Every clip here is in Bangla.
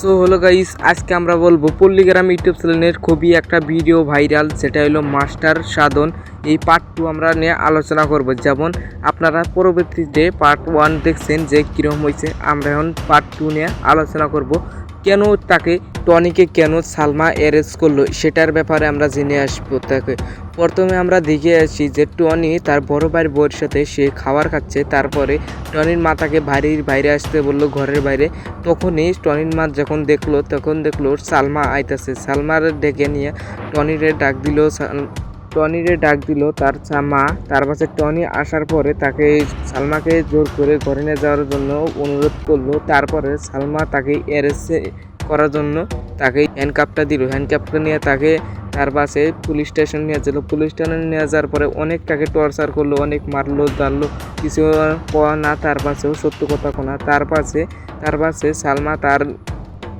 সো হলো গাইস আজকে আমরা বলব পল্লীগ্রাম ইউটিউব চ্যানেলের খুবই একটা ভিডিও ভাইরাল সেটা হলো মাস্টার সাধন। এই পার্ট টু আমরা নিয়ে আলোচনা করব। যেমন আপনারা পরবর্তীতে পার্ট ওয়ান দেখছেন যে কীরকম হয়েছে, আমরা এখন পার্ট টু নিয়ে আলোচনা করব। কেন তাকে টনিকে কেন সালমা অ্যারেস্ট করল, সেটার ব্যাপারে আমরা জেনে আসব তাকে। প্রথমে আমরা দেখে আসি যে টনি তার বড় ভাইয়ের বউয়ের সাথে সে খাবার খাচ্ছে, তারপরে টনির মা তাকে বাড়ির বাইরে আসতে বলল ঘরের বাইরে। তখনই টনির মা যখন দেখল, তখন দেখল সালমা আইতাছে। সালমার ডেকে নিয়ে টনিরে ডাক দিল টনিরে ডাক দিল, তার মা। তার পাশে টনি আসার পরে তাকে সালমাকে জোর করে ঘরে নিয়ে যাওয়ার জন্য অনুরোধ করল। তারপরে সালমা তাকে অ্যারেস্ট করার জন্য তাকে হ্যান্ডকাপটা দিল। হ্যান্ডকাপটা নিয়ে তাকে তার পাশে পুলিশ স্টেশন নিয়ে যেল পুলিশ স্টেশনে নিয়ে যাওয়ার পরে অনেক তাকে টর্চার করল, অনেক মারলো দাঁড়লো কিছু কোয়া না, তার পাশেও সত্য কথা কোনা। তার পাশে তার পাশে সালমা তার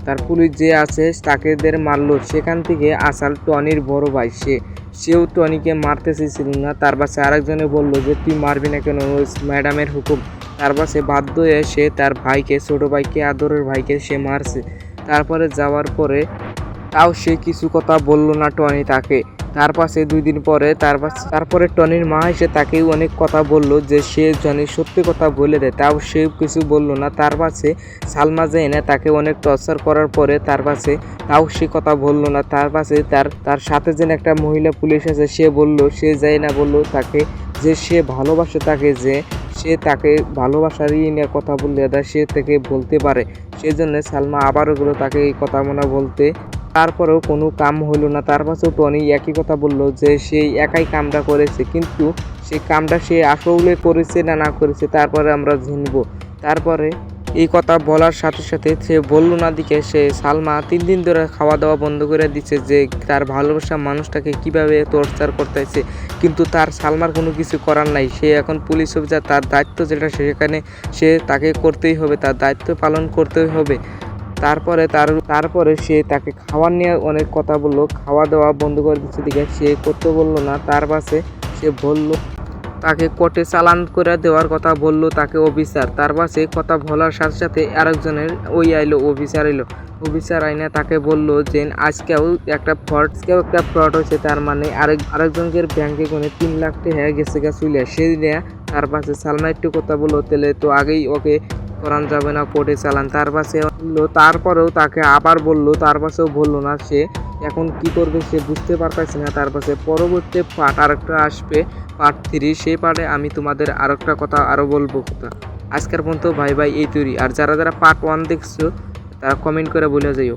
তার পুলিশ যে আছে তাকেদের মারল। সেখান থেকে আসাল টনির বড় ভাই, সে, সেও টনিকে মারতে চেয়েছিল না। তার পাশে আরেকজনে বলল যে, তুই মারবি না কেন? ম্যাডামের হুকুম। তার পাশে বাধ্য হয়ে সে তার ভাইকে, ছোটো ভাইকে, আদরের ভাইকে সে মারছে। তারপরে যাওয়ার পরে তাও সে কিছু কথা বলল না টনি তাকে। তার পাশে দুই দিন পরে তার পাশে তারপরে টনির মা এসে তাকে অনেক কথা বলল যে সে জানি সত্যি কথা বলে দেয়, তাও সে কিছু বলল না। তার পাশে সালমা জেনে তাকে অনেক টর্চার করার পরে তার পাশে তাও সে কথা বলল না। তার পাশে তার তার সাথে যেন একটা মহিলা পুলিশ আছে সে বলল, সে যায় না বলল তাকে যে সে ভালোবাসে তাকে, যে সে তাকে ভালোবাসার ইয়ে নিয়ে কথা বললে দেয়, সে থেকে বলতে পারে। সেজন্য সালমা আবারও গেলো তাকে এই কথা মনে বলতে তারপরেও কোনো কাম হলো না। তার পাশেও টনি একই কথা বলল যে, সে একাই কামটা করেছে, কিন্তু সেই কামটা সে আসলে করেছে না না করেছে, তারপরে আমরা জানব। তারপরে এই কথা বলার সাথে সাথে সে বলল না দিকে, সে সালমা তিন দিন ধরে খাওয়া দাওয়া বন্ধ করে দিচ্ছে যে, তার ভালোবাসা মানুষটাকে কীভাবে টর্চার করতেছে। কিন্তু তার সালমার কোনো কিছু করার নাই। সে এখন পুলিশ অফিসার, তার দায়িত্ব যেটা সেখানে সে তাকে করতেই হবে, তার দায়িত্ব পালন করতেই হবে। তারপরে তার, তারপরে সে তাকে খাওয়ার নিয়ে অনেক কথা বলল, খাওয়া দাওয়া বন্ধ করে দিচ্ছে দিকে। সে করতে বলল না, তার পাশে সে বলল, তাকে কোর্টে চালান করে দেওয়ার কথা বলল তাকে অফিসার। তার পাশে কথা বলার সাথে সাথে আরেকজনের ওই আইলো, অফিসার এলো অফিসার আইনে তাকে বলল যে, আজকেও একটা ফ্রড, আজকেও একটা ফ্রড হয়েছে, তার মানে আরেক, আরেকজনকে ব্যাংকে কোনে তিন লাখ টাকা গেছে গা চলে সে নিয়ে তার পাশে সালমা একটু কথা বলল, তাহলে তো আগেই ওকে করান যাবে না, কোর্টে চালান। তার পাশে তারপরেও তাকে আবার বলল, তার পাশেও বলল না সে। এখন কি করবে সে বুঝতে পারতেছে না। তার পাশে পরবর্তী পার্ট আরেকটা আসবে পার্ট থ্রি সেই পার্টে আমি তোমাদের আরেকটা কথা আরও বলব। কথা আজকের পর্যন্ত ভাই ভাই এই তৈরি। আর যারা যারা পার্ট ওয়ান দেখছ, তারা কমেন্ট করে বলে যাইও।